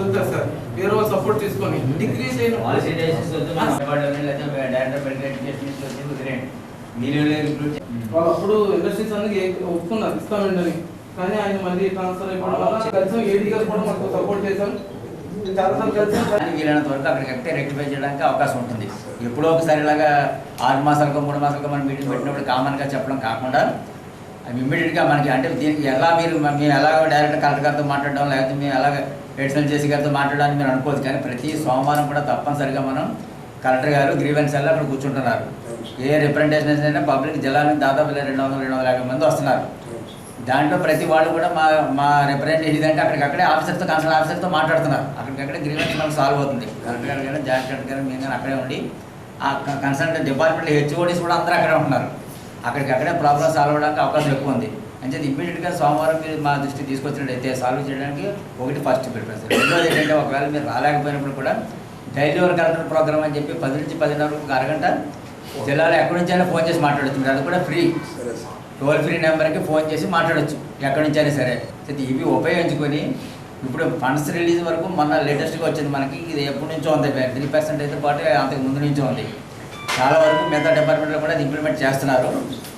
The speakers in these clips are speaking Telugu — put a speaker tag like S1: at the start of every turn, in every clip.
S1: చదువుతారు సార్. వేరే వాళ్ళు సపోర్ట్ తీసుకొని డిగ్రీ వాళ్ళు అప్పుడు ఇండస్ట్రీస్ అన్ని ఒప్పుకున్నారు ఇస్తామండి కానీ ఆయన మళ్ళీ ట్రాన్స్ఫర్ అయిపోవడం వల్ల కలిసాం ఏడీ గారు కూడా మాకు సపోర్ట్ చేశాం.
S2: వీలైనంత వరకు రెక్టిఫై చేయడానికి అవకాశం ఉంటుంది. ఎప్పుడో ఒకసారి ఇలాగా ఆరు మాసాలకు మూడు మాసాలకు మనం మీటింగ్ పెట్టినప్పుడు కామన్గా చెప్పడం కాకుండా అవి ఇమ్మీడియట్గా మనకి అంటే దీనికి ఎలా మీరు మేము ఎలా డైరెక్ట్ కలెక్టర్ గారితో మాట్లాడడం లేకపోతే మేము ఎలాగ ఎడిషనల్ చేసి గారితో మాట్లాడడానికి మీరు అనుకోవద్దు కానీ ప్రతి సోమవారం కూడా తప్పనిసరిగా మనం కలెక్టర్ గారు గ్రీవెన్స్ అలా అక్కడ కూర్చుంటున్నారు. ఏ రిప్రజెంటేషన్ అయినా పబ్లిక్ జిల్లా దాదాపు రెండు వందల రెండు వందల యాభై మంది వస్తున్నారు. దాంట్లో ప్రతి వాళ్ళు కూడా మా మా రిప్రజెంటేషన్ ఇదంటే అక్కడికక్కడే ఆఫీసర్తో కన్సల్ట్ ఆఫీసర్తో మాట్లాడుతున్నారు. అక్కడికక్కడే గ్రీవెన్స్ మనకు సాల్వ్ అవుతుంది. కలెక్టర్ గారు కానీ జాయింట్ కలెక్టర్ గారు మేము కానీ అక్కడే ఉండి ఆ కన్సల్ట్ డిపార్ట్మెంట్ హెచ్ఓడీస్ కూడా అందరూ అక్కడే ఉంటున్నారు. అక్కడికక్కడే ప్రాబ్లమ్ సాల్వ్ అవడానికి అవకాశం ఎక్కువ ఉంది. అంటే ఇమ్మీడియట్గా సోమవారం మీరు మా దృష్టికి తీసుకొచ్చినట్టయితే సాల్వ్ చేయడానికి ఒకటి ఫస్ట్ ప్రిఫరెన్స్ రెండోది ఏంటంటే ఒకవేళ మీరు రాలేకపోయినప్పుడు కూడా డైలీ వర్ కలెక్టర్ ప్రోగ్రామ్ అని చెప్పి పది నుంచి పదిన్నర ఒక అరగంట జిల్లాలో ఎక్కడి నుంచి అయినా ఫోన్ చేసి మాట్లాడచ్చు. మీరు అది కూడా ఫ్రీ టోల్ ఫ్రీ నెంబర్కి ఫోన్ చేసి మాట్లాడొచ్చు. ఎక్కడి నుంచి అయినా సరే. అయితే ఇవి ఉపయోగించుకొని ఇప్పుడు ఫండ్స్ రిలీజ్ వరకు మొన్న లేటెస్ట్గా వచ్చింది మనకి. ఇది ఎప్పటి నుంచో ఉంది. త్రీ పర్సెంట్ అయితే పాటు అంతకు ముందు నుంచో ఉంది. చాలా వరకు మిగతా డిపార్ట్మెంట్లో కూడా అది ఇంప్లిమెంట్ చేస్తున్నారు.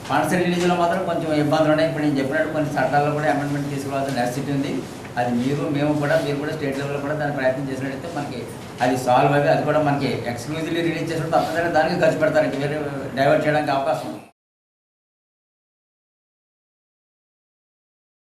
S2: ఫండ్స్ రిలీజ్లో మాత్రం కొంచెం ఇబ్బందులు ఉన్నాయి. ఇప్పుడు నేను చెప్పినట్టు కొన్ని చట్టాల్లో కూడా అమెండ్మెంట్ తీసుకోవాల్సిన నెసిటీ ఉంది. అది మీరు మేము కూడా మీరు కూడా స్టేట్ లెవెల్లో కూడా దాని ప్రయత్నం చేసినట్టయితే మనకి అది సాల్వ్ అయ్యి అది కూడా మనకి ఎక్స్క్లూజివ్లీ రిలీజ్ చేసినప్పుడు తప్పనిసరిగా దానికి ఖర్చు పెడతారు. వేరే డైవర్ట్ చేయడానికి అవకాశం ఉంది.